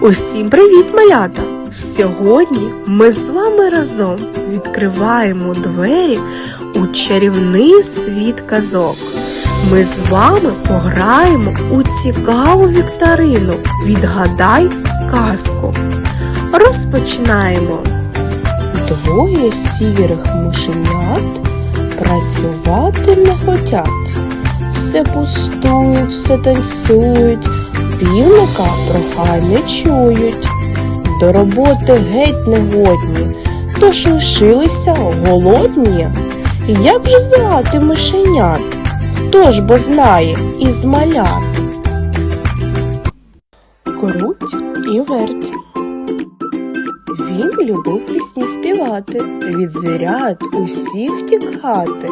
Усім привіт, малята! Сьогодні ми з вами разом відкриваємо двері у чарівний світ казок. Ми з вами пограємо у цікаву вікторину Відгадай казку. Розпочинаємо. Двоє сірих мишенят працювати не хотять. Все пустують, все танцюють, півника прохання чують. До роботи геть не годні, тож лишилися голодні. Як же звати мишенят? Хто ж бо знає із малят? Круть і верть. Він любив пісні співати, від звірят усіх тікати.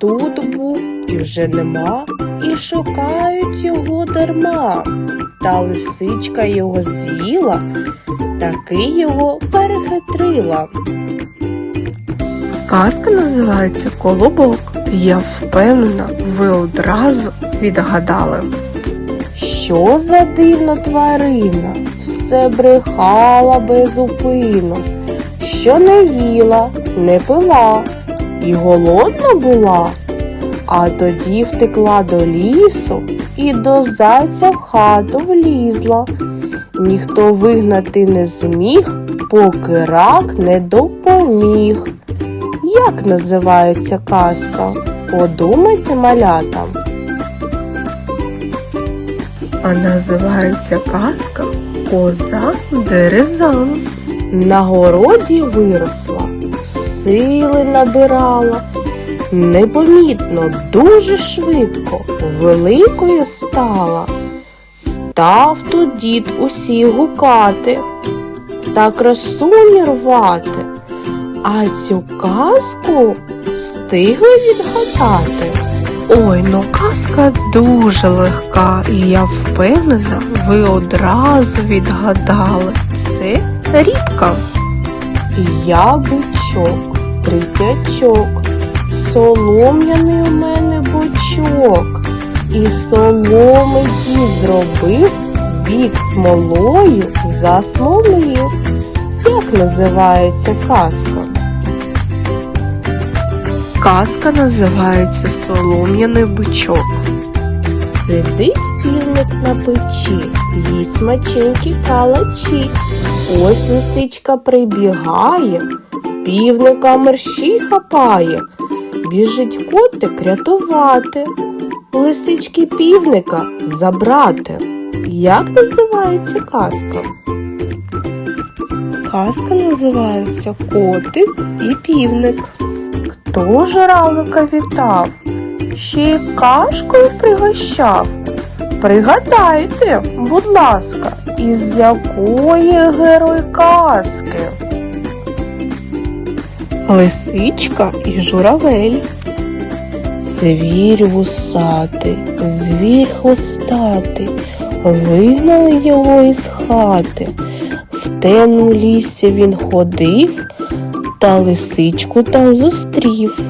Тут був і вже нема, і шукають його дарма. Та лисичка його з'їла, таки його перехитрила. Казка називається Колобок. Я впевнена, ви одразу відгадали. Що за дивна тварина? Все брехала безупину, що не їла, не пила і голодна була. А тоді втекла до лісу і до зайця в хату влізла. Ніхто вигнати не зміг, поки рак не допоміг. Як називається казка? Подумайте малятам. А називається казка Коза Дерезан. На городі виросла, сили набирала, непомітно, дуже швидко, великою стала. Став тут дід усі гукати та красуні рвати, а цю казку встигли відгадати. Ой, ну казка дуже легка, і я впевнена, ви одразу відгадали. Це рібка. І я бичок, солом'яний у мене бочок. І соломи зробив, бік смолою засмолив. Як називається казка? Казка називається Солом'яний бичок. Сидить півник на печі, їсть смаченькі калачі. Ось лисичка прибігає, півника мерщій хапає, біжить котик рятувати, лисички півника забрати. Як називається казка? Казка називається Котик і півник. Хто ж раника вітав, ще й кашкою пригощав. Пригадайте, будь ласка, із якої герой казки? Лисичка і журавель. Звір вусатий, звір хвостатий, вигнали його із хати. В темному лісі він ходив, та лисичку там зустрів.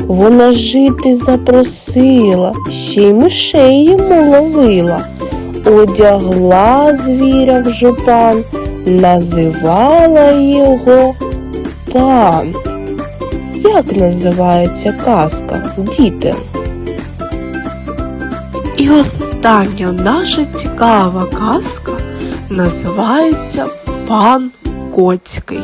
Вона жити запросила, ще й мишей йому ловила, одягла звіря в жупан, називала його пан. Як називається казка, діти? І остання наша цікава казка називається Пан Коцький.